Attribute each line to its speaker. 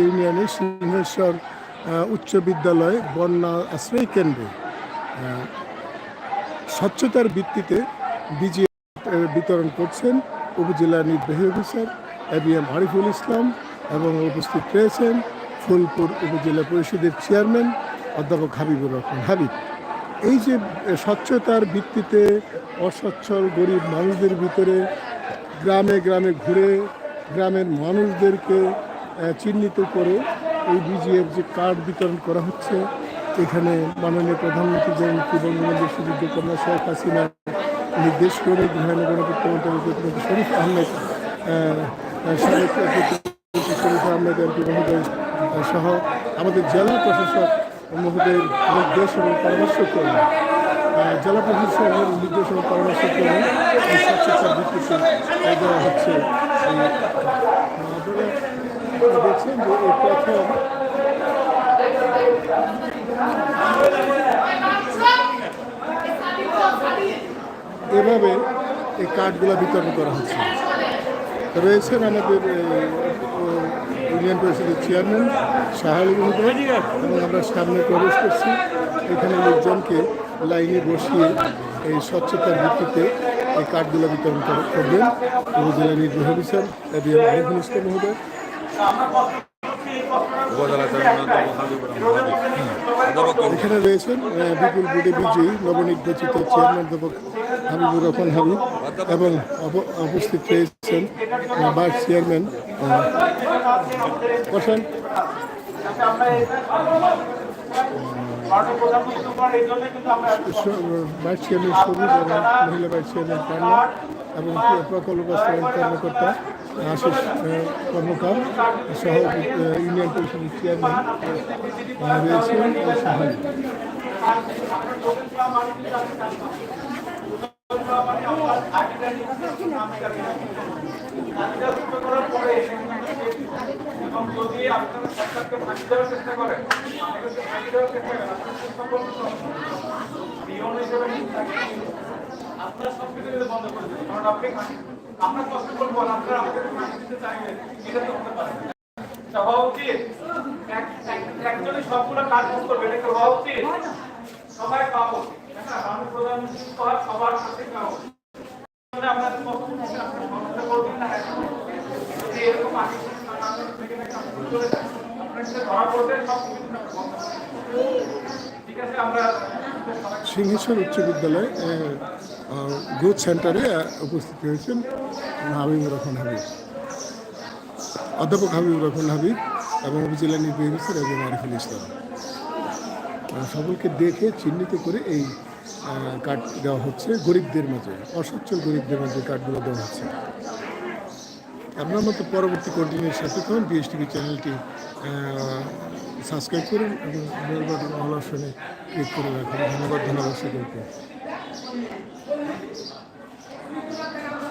Speaker 1: ইউনিয়নের সিংহেশ্বর উচ্চ বিদ্যালয় বন্যা আশ্রয় কেন্দ্রে স্বচ্ছতার ভিত্তিতে বিজিএ বিতরণ করছেন উপজেলা নির্বাহী officer B M Ariful Islam এবং উপস্থিত রয়েছেন ফুলপুর উপজেলা পরিষদের চেয়ারম্যান অধ্যাপক হাবিবুর রহমান। হাবিব, এই যে স্বচ্ছতার ভিত্তিতে অসচ্ছল গরিব মানুষদের ভিতরে গ্রামে গ্রামে ঘুরে গ্রামের মানুষদেরকে চিহ্নিত করে এই বিজিএফ যে কার্ড বিতরণ করা হচ্ছে, এখানে মাননীয় প্রধানমন্ত্রী জয়ন্তী বঙ্গবন্ধু সুযোগ্য কন্যা শেখ হাসিনা নির্দেশ করে গৃহায়ণ গণপূর্ত মন্ত্রী শরীফ আহমেদ শরীফ আহমেদ এমপি মহোদয় সহ আমাদের জেলা প্রশাসক মহোদয়ের নির্দেশ এবং পরামর্শ করলেন। জেলা প্রশাসনের নির্দেশ এবং পরামর্শ করলেন এই স্বচ্ছতার ভিত্তিতে আহ, দেওয়া হচ্ছে। দেখছেন যে এই প্রথম এভাবে এই কার্ডগুলো বিতরণ করা হচ্ছে। রয়েছেন আমাদের ইউনিয়ন পরিষদের চেয়ারম্যান শাহালি এবং আমরা সামনে প্রবেশ করছি। এখানে লোকজনকে লাইনে বসিয়ে এই স্বচ্ছতার ভিত্তিতে এই কার্ডগুলো বিতরণ করে- করবেন উপজেলা নির্বাহী officer A B M Ariful Islam মহোদয়। এখানে রয়েছেন বিপুল বুডে বিজয়ী নবনির্বাচিত চেয়ারম্যান অধ্যাপক হাবিবুর রহমান হাবিব এবং উপস্থিত রয়েছেন ভাইস চেয়ারম্যান স- ভাইস চেয়ারম্যান সবুজ এবং মহিলা ভাইস চেয়ারম্যান পান্না এবং প্রকল্প বাস্তবায়ন কর্মকর্তা আশিস কর্মকার সহ ইউনিয়ন পরিষদের চেয়ারম্যান রয়েছেন সাহায্য
Speaker 2: যদি আপনারা সরকারকে ফাঁকি দেওয়ার চেষ্টা করেন ফাঁকি দেওয়ার চেষ্টা আপনারা আপনারা কিছু বন্ধ করে দেবেন কারণ আপনি আমরা কষ্ট করব আপনারা আমাদের করবে, এটা সবাই পাবো। হ্যাঁ আমি প্রধানমন্ত্রী সবার সাথে পাবো। আপনাদের
Speaker 1: সিংহেশ্বর উচ্চ বিদ্যালয় গ্রোথ সেন্টারে উপস্থিত হয়েছেন হাবিবুর রহমান হাবিব। অধ্যাপক হাবিবুর রহমান হাবিব এবং উপজেলা নির্বাহী অফিসার এবং আরিফুল ইসলাম। সকলকে দেখে চিহ্নিত করে এই কার্ড দেওয়া হচ্ছে গরিবদের মাঝে, অসচ্ছল গরিবদের মাঝে কার্ডগুলো দেওয়া হচ্ছে। আপনার মতো পরবর্তী কন্টিনিউর সাথে তখন বিএসটিভি চ্যানেলটি সাবস্ক্রাইব করুন এবং বেল বাটন অল অপশনে ক্লিক করে রাখুন ধন্যবাদ ধন্যবাদ সকলকে